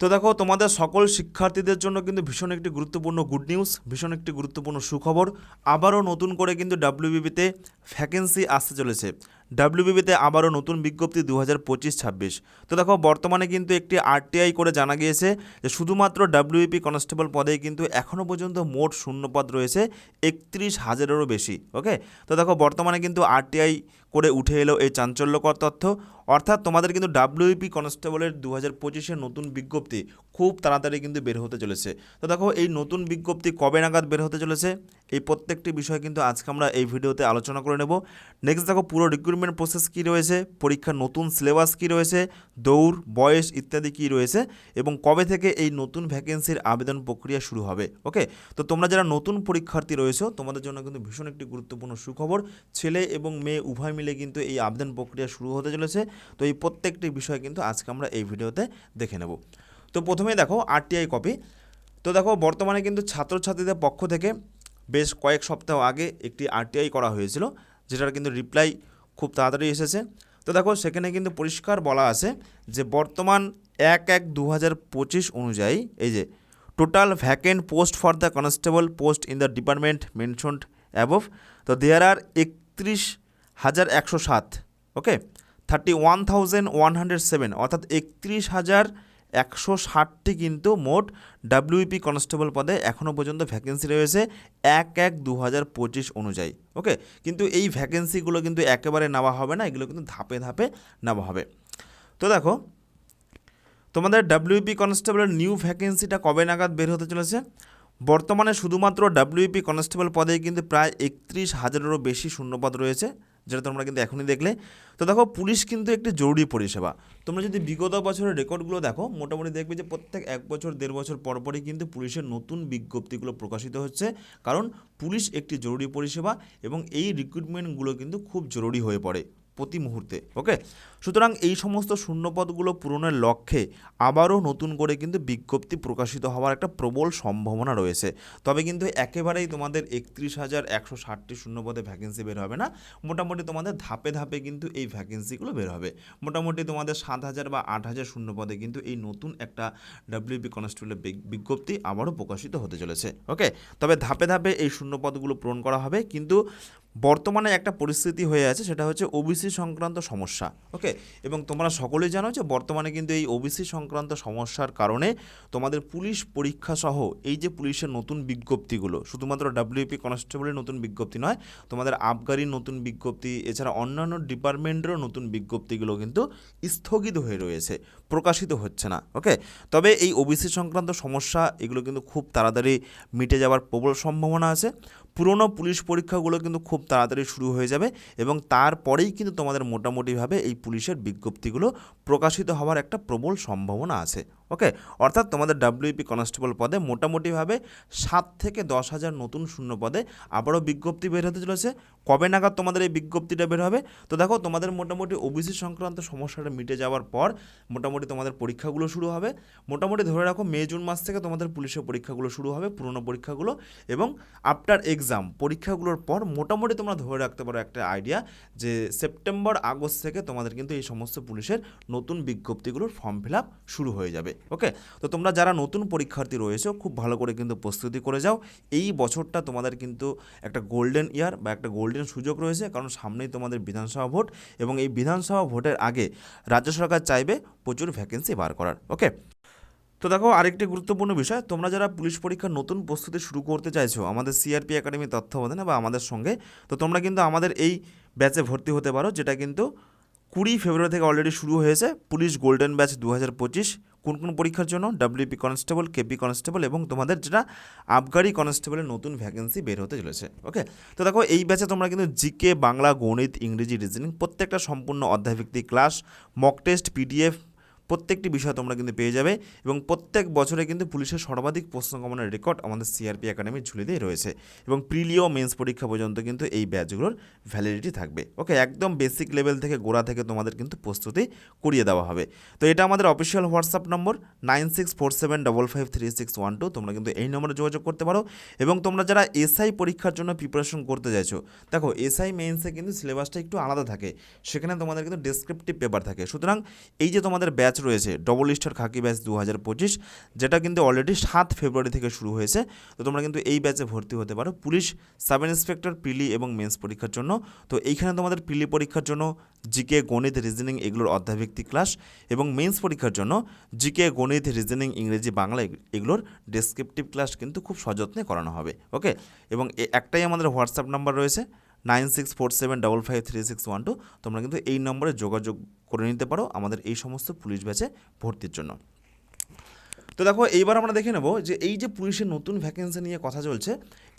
তো দেখো, তোমাদের সকল শিক্ষার্থীদের জন্য কিন্তু ভীষণ একটি গুরুত্বপূর্ণ গুড নিউজ ভীষণ একটি গুরুত্বপূর্ণ সুখবর। আবারও নতুন করে কিন্তু ডাব্লিউবিবিতে ভ্যাকেন্সি আসতে চলেছে। ডাব্লিউবিবিতে আবারও নতুন বিজ্ঞপ্তি দু হাজার পঁচিশ ছাব্বিশ। তো দেখো, বর্তমানে কিন্তু একটি আরটিআই করে জানা গিয়েছে যে শুধুমাত্র ডাব্লিউবিপি কনস্টেবল পদে কিন্তু এখনও পর্যন্ত মোট শূন্যপদ রয়েছে একত্রিশ হাজারেরও বেশি, ওকে? তো দেখো, বর্তমানে কিন্তু আরটিআই করে উঠে এলো এই চাঞ্চল্যকর তথ্য। অর্থাৎ তোমাদের কিন্তু ডাব্লিউপি কনস্টেবলের দু হাজার পঁচিশের নতুন বিজ্ঞপ্তি খুব তাড়াতাড়ি কিন্তু বের হতে চলেছে। তো দেখো, এই নতুন বিজ্ঞপ্তি কবে নাগাদ বের হতে চলেছে? এই প্রত্যেকটি বিষয় কিন্তু আজকে আমরা এই ভিডিওতে আলোচনা করে নেব। নেক্সট দেখো, পুরো রিক্রুটমেন্ট প্রসেস কী রয়েছে? পরীক্ষার নতুন সিলেবাস কী রয়েছে? দৌড়, বয়স ইত্যাদি কী রয়েছে? এবং কবে থেকে এই নতুন ভ্যাকেন্সির আবেদন প্রক্রিয়া শুরু হবে? ওকে তো তোমরা যারা নতুন পরীক্ষার্থী রয়েছো, তোমাদের জন্য কিন্তু ভীষণ একটি গুরুত্বপূর্ণ সুখবর। ছেলে এবং মেয়ে উভয় মিলে কিন্তু এই আবেদন প্রক্রিয়া শুরু হতে চলেছে। তো এই প্রত্যেকটি বিষয় কিন্তু আজকে আমরা এই ভিডিওতে দেখে নেব। তো প্রথমে দেখো আরটিআই কপি তো দেখো বর্তমানে কিন্তু ছাত্রছাত্রীদের পক্ষ থেকে বেশ কয়েক সপ্তাহ আগে একটি আরটিআই করা হয়েছিল, যেটার কিন্তু রিপ্লাই খুব তাড়াতাড়ি এসেছে। তো দেখো সেখানে কিন্তু পরিষ্কার বলা আছে যে বর্তমান এক এক দু অনুযায়ী এই যে total vacant post for the constable post in the department mentioned above তো দেয়ার আর একত্রিশ হাজার একশো সাত okay thirty one thousand one hundred seven অর্থাৎ একত্রিশ হাজার একশো ষাটটি কিন্তু মোট ডাব্লিউপি কনস্টেবল পদে এখনও পর্যন্ত ভ্যাকেন্সি রয়েছে এক এক দু হাজার পঁচিশ অনুযায়ী ওকে কিন্তু এই ভ্যাকেন্সিগুলো কিন্তু একেবারে নেওয়া হবে না, এগুলো কিন্তু ধাপে ধাপে নেওয়া হবে। তো দেখো, তোমাদের ডাব্লিউপি কনস্টেবলের নিউ ভ্যাকেন্সিটা কবে নাগাদ বের হতে চলেছে? বর্তমানে শুধুমাত্র ডাব্লিউপি কনস্টেবল পদে কিন্তু প্রায় একত্রিশ হাজারেরও বেশি শূন্যপদ রয়েছে। যেটা তোমরা কিন্তু এখনই দেখলে। তো দেখো, পুলিশ কিন্তু একটি জরুরি পরিষেবা। তোমরা যদি বিগত বছরের রেকর্ডগুলো দেখো, মোটামুটি দেখবে যে প্রত্যেক এক বছর, দেড় বছর পরপরই কিন্তু পুলিশের নতুন বিজ্ঞপ্তিগুলো প্রকাশিত হচ্ছে। কারণ পুলিশ একটি জরুরি পরিষেবা এবং এই রিক্রুটমেন্টগুলো কিন্তু খুব জরুরি হয়ে পড়ে। প্রতি মুহূর্তে ওকে সুতরাং এই সমস্ত শূন্যপদগুলো পূরণের লক্ষ্যে আবারও নতুন করে কিন্তু বিজ্ঞপ্তি প্রকাশিত হওয়ার একটা প্রবল সম্ভাবনা রয়েছে। তবে কিন্তু একেবারেই তোমাদের একত্রিশ হাজার একশো ষাটটি শূন্যপদে ভ্যাকেন্সি বের হবে না। মোটামুটি তোমাদের ধাপে ধাপে কিন্তু এই ভ্যাকেন্সিগুলো বের হবে। মোটামুটি তোমাদের সাত হাজার বা আট হাজার শূন্যপদে কিন্তু এই নতুন একটা ডাব্লিউপি কনস্টেবলের বিজ্ঞপ্তি আবারও প্রকাশিত হতে চলেছে ওকে তবে ধাপে ধাপে এই শূন্যপদগুলো পূরণ করা হবে। কিন্তু বর্তমানে একটা পরিস্থিতি হয়ে আছে, সেটা হচ্ছে ওবিসি সংক্রান্ত সমস্যা ওকে এবং তোমরা সকলেই জানো যে বর্তমানে কিন্তু এই ওবিসি সংক্রান্ত সমস্যার কারণে তোমাদের পুলিশ পরীক্ষা সহ এই যে পুলিশের নতুন বিজ্ঞপ্তিগুলো, শুধুমাত্র ডাব্লিউপি কনস্টেবলের নতুন বিজ্ঞপ্তি নয়, তোমাদের আবগারির নতুন বিজ্ঞপ্তি, এছাড়া অন্যান্য ডিপার্টমেন্টেরও নতুন বিজ্ঞপ্তিগুলো কিন্তু স্থগিত হয়ে রয়েছে। প্রকাশিত হচ্ছে না ওকে তবে এই ওবিসি সংক্রান্ত সমস্যা, এগুলো কিন্তু খুব তাড়াতাড়ি মিটে যাওয়ার প্রবল সম্ভাবনা আছে। পুরনো পুলিশ পরীক্ষাগুলো কিন্তু খুব তাড়াতাড়ি শুরু হয়ে যাবে এবং তারপরেই কিন্তু তোমাদের মোটামুটিভাবে এই পুলিশের বিজ্ঞপ্তিগুলো প্রকাশিত হওয়ার একটা প্রবল সম্ভাবনা আছে। ওকে অর্থাৎ তোমাদের ডাব্লিউপি কনস্টেবল পদে মোটামুটিভাবে সাত থেকে দশ হাজার নতুন শূন্য পদে আবারও বিজ্ঞপ্তি বের হতে চলেছে। কবে নাগাদ তোমাদের এই বিজ্ঞপ্তিটা বের হবে? তো দেখো, তোমাদের মোটামুটি ওবিসি সংক্রান্ত সমস্যাটা মিটে যাওয়ার পর মোটামুটি তোমাদের পরীক্ষাগুলো শুরু হবে। মোটামুটি ধরে রাখো, মে, জুন মাস থেকে তোমাদের পুলিশের পরীক্ষাগুলো শুরু হবে, পুরনো পরীক্ষাগুলো। এবং আফটার এক্সাম পরীক্ষাগুলোর পর মোটামুটি তোমরা ধরে রাখতে পারো একটা আইডিয়া যে সেপ্টেম্বর আগস্ট থেকে তোমাদের কিন্তু এই সমস্ত পুলিশের নতুন বিজ্ঞপ্তিগুলোর ফর্ম ফিল আপ শুরু হয়ে যাবে। ওকে তো তোমরা যারা নতুন পরীক্ষার্থী রয়েছে, খুব ভালো করে কিন্তু প্রস্তুতি করে যাও। এই বছরটা তোমাদের কিন্তু একটা গোল্ডেন ইয়ার বা একটা গোল্ডেন সুযোগ রয়েছে, কারণ সামনেই তোমাদের বিধানসভা ভোট এবং এই বিধানসভা ভোটের আগে রাজ্য সরকার চাইবে প্রচুর ভ্যাকেন্সি বার করার। ওকে তো দেখো, আরেকটি গুরুত্বপূর্ণ বিষয়, তোমরা যারা পুলিশ পরীক্ষার নতুন প্রস্তুতি শুরু করতে চাইছো, আমাদের সিআরপি একাডেমি তত্ত্বাবধানে বা আমাদের সঙ্গে, তো তোমরা কিন্তু আমাদের এই ব্যাচে ভর্তি হতে পারো, যেটা কিন্তু কুড়ি ফেব্রুয়ারি থেকে অলরেডি শুরু হয়েছে, পুলিশ গোল্ডেন ব্যাচ দু হাজার পঁচিশ। কোন কোন পরীক্ষার জন্য? ডাব্লিউপি কনস্টেবল কেপি কনস্টেবল এবং তোমাদের যেটা আবগারি কনস্টেবলের নতুন ভ্যাকেন্সি বের হতে চলেছে। ওকে তো দেখো, এই ব্যাচে তোমরা কিন্তু জিকে বাংলা, গণিত, ইংরেজি রিজনিং প্রত্যেকটা সম্পূর্ণ অধ্যায়ভিত্তিক ক্লাস মক টেস্ট পিডিএফ প্রত্যেকটি বিষয় তোমরা কিন্তু পেয়ে যাবে এবং প্রত্যেক বছরে কিন্তু পুলিশের সর্বাধিক প্রশ্নগমনের রেকর্ড আমাদের সিআরপি একাডেমির ঝুলিতেই রয়েছে এবং প্রিলিও মেন্স পরীক্ষা পর্যন্ত কিন্তু এই ব্যাচগুলোর ভ্যালিডিটি থাকবে। ওকে একদম বেসিক লেভেল থেকে গোড়া থেকে তোমাদের কিন্তু প্রস্তুতি করিয়ে দেওয়া হবে। তো এটা আমাদের official WhatsApp number nine six four seven double five three six one two তোমরা কিন্তু এই নম্বরে যোগাযোগ করতে পারো এবং তোমরা যারা এসআই পরীক্ষার জন্য প্রিপারেশন করতে চাইছো দেখো এসআই মেন্সে কিন্তু সিলেবাসটা একটু আলাদা থাকে, সেখানে তোমাদের কিন্তু ডেসক্রিপটিভ পেপার থাকে। সুতরাং এই যে তোমাদের ব্যাচ ব্যাচ রয়েছে ডবল স্টার খাকি ব্যাচ দু হাজার পঁচিশ, যেটা কিন্তু অলরেডি সাত ফেব্রুয়ারি থেকে শুরু হয়েছে। তো তোমরা কিন্তু এই ব্যাচে ভর্তি হতে পারো। পুলিশ সাব ইন্সপেক্টর পিলি এবং মেন্স পরীক্ষার জন্য। তো এইখানে তোমাদের পিলি পরীক্ষার জন্য জিকে গণিত রিজনিং এগুলোর অধ্যায়ভিত্তিক ক্লাস এবং মেন্স পরীক্ষার জন্য জিকে গণিত রিজনিং ইংরেজি, বাংলা এগুলোর ডেসক্রিপটিভ ক্লাস কিন্তু খুব সযত্নে করানো হবে। ওকে এবং একটাই আমাদের হোয়াটসঅ্যাপ নাম্বার রয়েছে nine six four seven double five three six one two তোমরা কিন্তু এই নম্বরে যোগাযোগ করে নিতে পারো আমাদের এই সমস্ত পুলিশ ব্যাচে ভর্তির জন্য। তো দেখো, এইবার আমরা দেখে নেব যে এই যে পুলিশের নতুন ভ্যাকেন্সি নিয়ে কথা চলছে,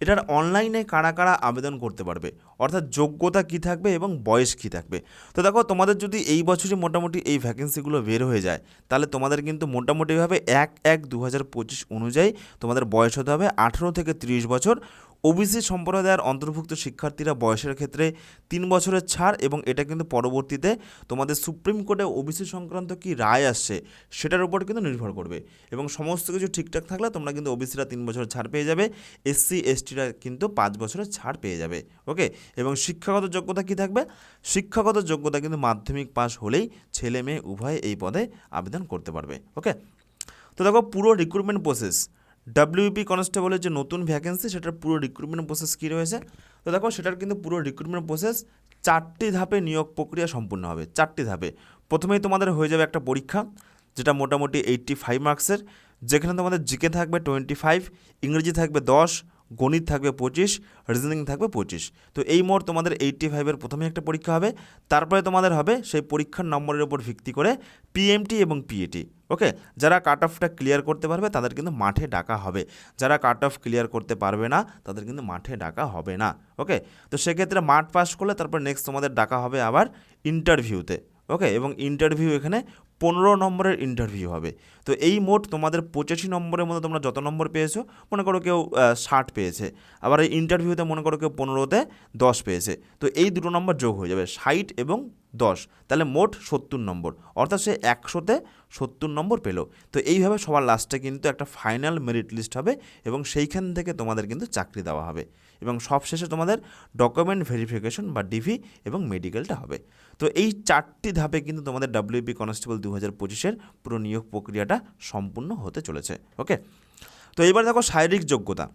এটার অনলাইনে কারা কারা আবেদন করতে পারবে? অর্থাৎ যোগ্যতা কী থাকবে এবং বয়স কী থাকবে? তো দেখো, তোমাদের যদি এই বছরই মোটামুটি এই ভ্যাকেন্সিগুলো বের হয়ে যায়, তাহলে তোমাদের কিন্তু মোটামুটিভাবে এক এক দু হাজার পঁচিশ অনুযায়ী তোমাদের বয়স হতে হবে আঠেরো থেকে তিরিশ বছর। ওবিসি সম্প্রদায়ের অন্তর্ভুক্ত শিক্ষার্থীরা বয়সের ক্ষেত্রে তিন বছরের ছাড় এবং এটা কিন্তু পরবর্তীতে তোমাদের সুপ্রিম কোর্টে ওবিসি সংক্রান্ত কি রায় আসছে সেটার উপর কিন্তু নির্ভর করবে। এবং সমস্ত কিছু ঠিকঠাক থাকলে তোমরা কিন্তু ওবিসিরা তিন বছরের ছাড় পেয়ে যাবে, এসসি, এসটিরা কিন্তু পাঁচ বছরের ছাড় পেয়ে যাবে, ওকে? এবং শিক্ষাগত যোগ্যতা কি থাকবে? শিক্ষাগত যোগ্যতা কিন্তু মাধ্যমিক পাস হলেই ছেলে মেয়ে উভয়ে এই পদে আবেদন করতে পারবে, ওকে? তো দেখো পুরো রিক্রুটমেন্ট প্রসেস ডাব্লিউপি কনস্টেবলের যে নতুন ভ্যাকেন্সি সেটার পুরো রিক্রুটমেন্ট প্রসেস কী রয়েছে? তো দেখো, সেটার কিন্তু পুরো রিক্রুটমেন্ট প্রসেস চারটি ধাপে নিয়োগ প্রক্রিয়া সম্পূর্ণ হবে। চারটি ধাপে। প্রথমেই তোমাদের হয়ে যাবে একটা পরীক্ষা, যেটা মোটামুটি এইট্টি ফাইভ মার্কসের যেখানে তোমাদের জিকে থাকবে টোয়েন্টি ফাইভ ইংরেজি থাকবে দশ গণিত থাকবে পঁচিশ রিজনিং থাকবে পঁচিশ। তো এই মোট তোমাদের এইট্টি ফাইভের প্রথমে একটা পরীক্ষা হবে, তারপরে তোমাদের হবে সেই পরীক্ষার নম্বরের উপর ভিত্তি করে পিএমটি এবং পিএটি ওকে যারা কাট অফটা ক্লিয়ার করতে পারবে, তাদের কিন্তু মাঠে ডাকা হবে। যারা কাট অফ ক্লিয়ার করতে পারবে না, তাদের কিন্তু মাঠে ডাকা হবে না ওকে তো সেক্ষেত্রে মাঠ পাস করলে তারপর নেক্সট তোমাদের ডাকা হবে আবার ইন্টারভিউতে ওকে এবং ইন্টারভিউ এখানে পনেরো নম্বরের ইন্টারভিউ হবে। তো এই মোট তোমাদের পঁচাশি নম্বরের মধ্যে তোমরা যত নম্বর পেয়েছ, মনে করো কেউ ষাট পেয়েছে। আবার এই ইন্টারভিউতে মনে করো কেউ পনেরোতে দশ পেয়েছে। তো এই দুটো নম্বর যোগ হয়ে যাবে ষাট এবং দশ। তাহলে মোট সত্তর নম্বর। অর্থাৎ সে একশোতে সত্তর নম্বর পেল। তো এইভাবে সবার লাস্টে কিন্তু একটা ফাইনাল মেরিট লিস্ট হবে এবং সেইখান থেকে তোমাদের কিন্তু চাকরি দেওয়া হবে। এবং সবশেষে তোমাদের ডকুমেন্ট ভেরিফিকেশন বা ডিভি এবং মেডিকেলটা হবে। তো এই চারটি ধাপে কিন্তু তোমাদের ডাব্লিউপি কনস্টেবল দু হাজার পঁচিশের পুরো নিয়োগ প্রক্রিয়াটা সম্পূর্ণ হতে চলেছে ওকে তো এবার দেখো শারীরিক যোগ্যতা।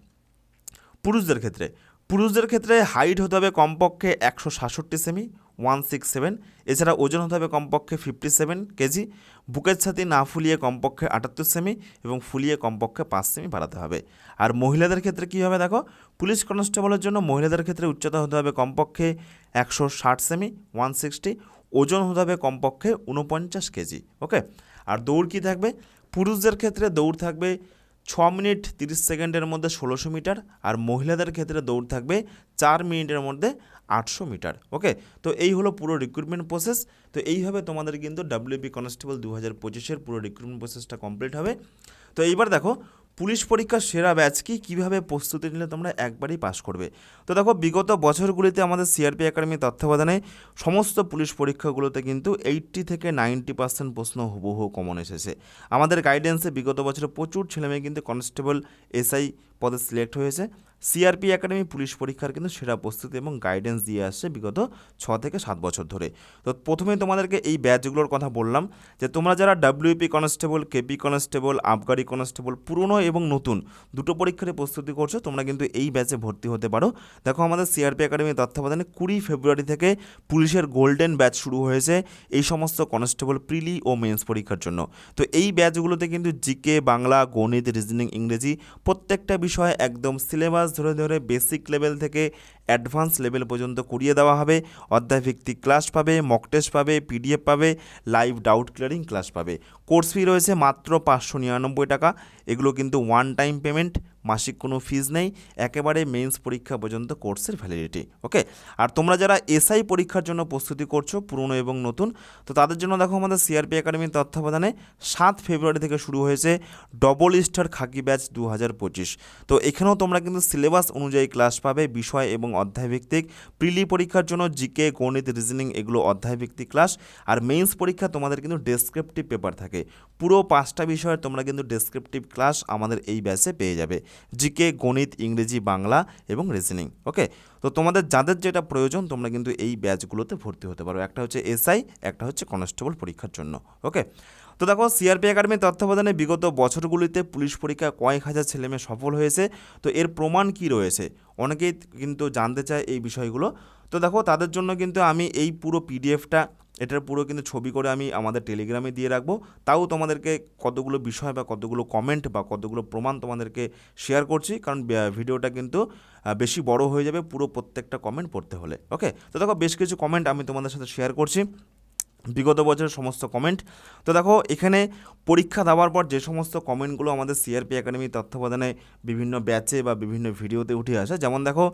পুরুষদের ক্ষেত্রে পুরুষদের ক্ষেত্রে হাইট হতে হবে কমপক্ষে একশো সাতষট্টি সেমি ওয়ান সিক্স সেভেন। এছাড়া ওজন হতে হবে কমপক্ষে ফিফটি সেভেন কেজি। বুকের ছাতি না ফুলিয়ে কমপক্ষে আটাত্তর সেমি এবং ফুলিয়ে কমপক্ষে পাঁচ সেমি বাড়াতে হবে। আর মহিলাদের ক্ষেত্রে কী হবে দেখো? পুলিশ কনস্টেবলের জন্য মহিলাদের ক্ষেত্রে উচ্চতা হতে হবে কমপক্ষে একশো ষাট সেমি, ওয়ান সিক্সটি। ওজন হতে হবে কমপক্ষে উনপঞ্চাশ কেজি, ওকে? আর দৌড় কী থাকবে? পুরুষদের ক্ষেত্রে দৌড় থাকবে ছ মিনিট তিরিশ সেকেন্ডের মধ্যে ষোলোশো মিটার। আর মহিলাদের ক্ষেত্রে দৌড় থাকবে চার মিনিটের মধ্যে আটশো মিটার ওকে তো এই হলো পুরো রিক্রুটমেন্ট প্রসেস তো এইভাবে তোমাদের কিন্তু ডাব্লিউপি কনস্টেবল দু হাজার পঁচিশের পুরো রিক্রুটমেন্ট প্রসেসটা কমপ্লিট হবে। তো এইবার দেখো, পুলিশ পরীক্ষার সেরা ব্যাচ কি? কীভাবে প্রস্তুতি নিলে তোমরা একবারই পাস করবে? তো দেখো, বিগত বছরগুলিতে আমাদের সিআরপি একাডেমি তত্ত্বাবধানে সমস্ত পুলিশ পরীক্ষাগুলোতে কিন্তু এইট্টি থেকে নাইনটি পার্সেন্ট প্রশ্ন হুবহু কমন এসেছে। আমাদের গাইডেন্সে বিগত বছরে প্রচুর ছেলেমেয়ে কিন্তু কনস্টেবল এসআই পদে সিলেক্ট হয়েছে। সিআরপি একাডেমি পুলিশ পরীক্ষার কিন্তু সেরা প্রস্তুতি এবং গাইডেন্স দিয়ে আসছে বিগত ছ থেকে সাত বছর ধরে। তো প্রথমেই তোমাদেরকে এই ব্যাচগুলোর কথা বললাম যে তোমরা যারা ডাব্লিউপি কনস্টেবল কেপি কনস্টেবল আবগারি কনস্টেবল পুরনো এবং নতুন দুটো পরীক্ষার প্রস্তুতি করছ, তোমরা কিন্তু এই ব্যাচে ভর্তি হতে পারো। দেখো আমাদের সিআরপি একাডেমির তত্ত্বাবধানে কুড়ি ফেব্রুয়ারি থেকে পুলিশের গোল্ডেন ব্যাচ শুরু হয়েছে এই সমস্ত কনস্টেবল প্রিলি ও মেন্স পরীক্ষার জন্য। তো এই ব্যাচগুলোতে কিন্তু জিকে বাংলা, গণিত রিজনিং ইংরেজি প্রত্যেকটা বিষয়ে একদম সিলেবাস ধরে ধরে বেসিক লেভেল থেকে অ্যাডভান্স লেভেল পর্যন্ত করিয়ে দেওয়া হবে। অধ্যায়ভিত্তিক ক্লাস পাবে মক টেস্ট পাবে পিডিএফ পাবে লাইভ ডাউট ক্লিয়ারিং ক্লাস পাবে। কোর্স ফি রয়েছে মাত্র পাঁচশো নিরানব্বই টাকা। এগুলো কিন্তু ওয়ান টাইম পেমেন্ট মাসিক কোনো ফিজ নেই। একেবারে মেন্স পরীক্ষা পর্যন্ত কোর্সের ভ্যালিডিটি ওকে আর তোমরা যারা এসআই পরীক্ষার জন্য প্রস্তুতি করছ, পুরনো এবং নতুন, তো তাদের জন্য দেখো আমাদের সিআরপি একাডেমির তত্ত্বাবধানে সাত ফেব্রুয়ারি থেকে শুরু হয়েছে ডবল স্টার খাকি ব্যাচ দু হাজার পঁচিশ। তো এখানেও তোমরা কিন্তু সিলেবাস অনুযায়ী ক্লাস পাবে, বিষয় এবং অধ্যায়ভিত্তিক, প্রিলি পরীক্ষার জন্য জিকে গণিত রিজনিং এগুলো অধ্যায়ভিত্তিক ক্লাস আর মেন্স পরীক্ষা তোমাদের কিন্তু ডেসক্রিপটিভ পেপার থাকে। পুরো পাঁচটা বিষয়ের তোমরা কিন্তু ডেসক্রিপটিভ ক্লাস আমাদের এই ব্যাচে পেয়ে যাবে। জিকে গণিত, ইংরেজি, বাংলা এবং রিজনিং ওকে তো তোমাদের যাদের যেটা প্রয়োজন তোমরা কিন্তু এই ব্যাচগুলোতে ভর্তি হতে পারো। একটা হচ্ছে এসআই একটা হচ্ছে কনস্টেবল পরীক্ষার জন্য ওকে তো দেখো সিআরপি একাডেমি তত্ত্বাবধানে বিগত বছরগুলিতে পুলিশ পরীক্ষায় কয়েক হাজার ছেলেমেয়ে সফল হয়েছে। তো এর প্রমাণ কি রয়েছে? অনেকেই কিন্তু জানতে চায় এই বিষয়গুলো। তো দেখো, তাদের জন্য কিন্তু আমি এই পুরো পিডিএফটা এটার পুরো কিন্তু ছবি করে আমি আমাদের টেলিগ্রামে দিয়ে রাখব। তাও তোমাদেরকে কতগুলো বিষয় বা কতগুলো কমেন্ট বা কতগুলো প্রমাণ তোমাদেরকে শেয়ার করছি, কারণ ভিডিওটা কিন্তু বেশি বড় হয়ে যাবে পুরো প্রত্যেকটা কমেন্ট পড়তে হলে। ওকে তো দেখো, বেশ কিছু কমেন্ট আমি তোমাদের সাথে শেয়ার করছি। বিগত বছরের সমস্ত কমেন্ট তো দেখো, এখানে পরীক্ষা দেওয়ার পর যে সমস্ত কমেন্টগুলো আমাদের সিআরপি একাডেমি তত্ত্বাবধানে বিভিন্ন ব্যাচে বা বিভিন্ন ভিডিওতে উঠে আসে, যেমন দেখো,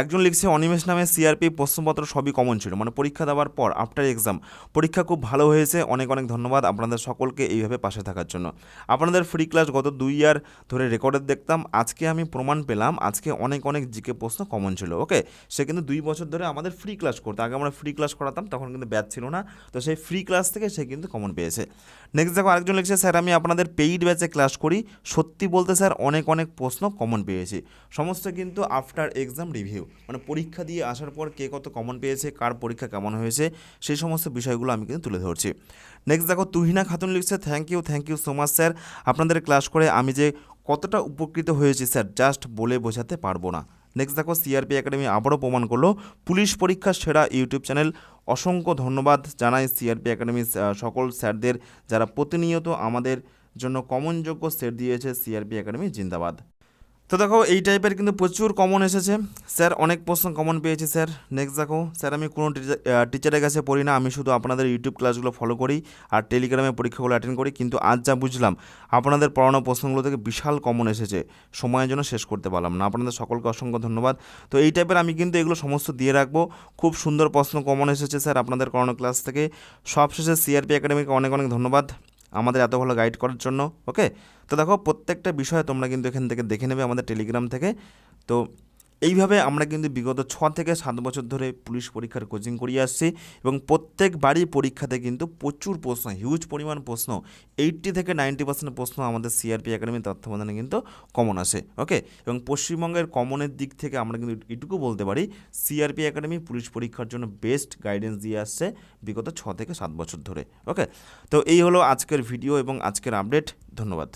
একজন লিখছে, অনিমেষ নামে সিআরপি প্রশ্নপত্র সবই কমন ছিল। মানে পরীক্ষা দেওয়ার পর আফটার এক্সাম পরীক্ষা খুব ভালো হয়েছে। অনেক অনেক ধন্যবাদ আপনাদের সকলকে এইভাবে পাশে থাকার জন্য। আপনাদের ফ্রি ক্লাস গত দুই ইয়ার ধরে রেকর্ডের দেখতাম। আজকে আমি প্রমাণ পেলাম, আজকে অনেক অনেক জিকে প্রশ্ন কমন ছিল ওকে সে কিন্তু দুই বছর ধরে আমাদের ফ্রি ক্লাস করতো। আগে আমরা ফ্রি ক্লাস করাতাম, তখন কিন্তু ব্যাচ ছিল না। তো সেই ফ্রি ক্লাস থেকে সে কিন্তু কমন পেয়েছে। নেক্সট দেখো আরেকজন লিখছে, স্যার, আমি আপনাদের পেইড ব্যাচে ক্লাস করি। সত্যি বলতে স্যার, অনেক অনেক প্রশ্ন কমন পেয়েছি। সমস্ত কিন্তু আফটার এক্সাম রিভিউ মানে পরীক্ষা দিয়ে আসার পর কে কত কমন পেয়েছে, কার পরীক্ষা কেমন হয়েছে, সেই সমস্ত বিষয়গুলো আমি কিন্তু তুলে ধরছি। নেক্সট দেখো, তুহিনা খাতুন লিখছে thank you thank you so much sir. আপনাদের ক্লাস করে আমি যে কতটা উপকৃত হয়েছি, স্যার জাস্ট বলে বোঝাতে পারব না। নেক্সট দেখো সিআরপি একাডেমি আবারও প্রমাণ করল, পুলিশ পরীক্ষার সেরা ইউটিউব চ্যানেল অসংখ্য ধন্যবাদ জানাই সিআরপি একাডেমির সকল স্যারদের যারা প্রতিনিয়ত আমাদের জন্য কমনযোগ্য সেট দিয়েছে সিআরপি একাডেমি, জিন্দাবাদ। তো দেখো, এই টাইপের কিন্তু প্রচুর কমন এসেছে। স্যার, অনেক প্রশ্ন কমন পেয়েছি, স্যার। নেক্সট দেখো, স্যার, আমি কোনো টিচারের কাছে পড়ি না। আমি শুধু আপনাদের ইউটিউব ক্লাসগুলো ফলো করি আর টেলিগ্রামে পরীক্ষাগুলো অ্যাটেন্ড করি। কিন্তু আজ যা বুঝলাম, আপনাদের পড়ানো প্রশ্নগুলো থেকে বিশাল কমন এসেছে। সময়ের জন্য শেষ করতে পারলাম না। আপনাদের সকলকে অসংখ্য ধন্যবাদ। তো এই টাইপের আমি কিন্তু এগুলো সমস্ত দিয়ে রাখব। খুব সুন্দর প্রশ্ন কমন এসেছে, স্যার, আপনাদের করানো ক্লাস থেকে। সবশেষে সিআরপি একাডেমিকে অনেক অনেক ধন্যবাদ। আমাদের এত ভালো গাইড করার জন্য ওকে তো দেখো, প্রত্যেকটা বিষয় তোমরা কিন্তু এখান থেকে দেখে নেবে আমাদের টেলিগ্রাম থেকে। তো এইভাবে আমরা কিন্তু বিগত ছ থেকে সাত বছর ধরে পুলিশ পরীক্ষার কোচিং করিয়ে আসছি এবং প্রত্যেকবারই পরীক্ষাতে কিন্তু প্রচুর প্রশ্ন হিউজ পরিমাণ প্রশ্ন এইটটি থেকে নাইনটি পার্সেন্ট প্রশ্ন আমাদের সিআরপি একাডেমি তত্ত্বাবধানে কিন্তু কমন আসে ওকে এবং পশ্চিমবঙ্গের কমনের দিক থেকে আমরা কিন্তু এটুকু বলতে পারি সিআরপি একাডেমি পুলিশ পরীক্ষার জন্য বেস্ট গাইডেন্স দিয়ে আসছে বিগত ছ থেকে সাত বছর ধরে ওকে তো এই হলো আজকের ভিডিও এবং আজকের আপডেট ধন্যবাদ।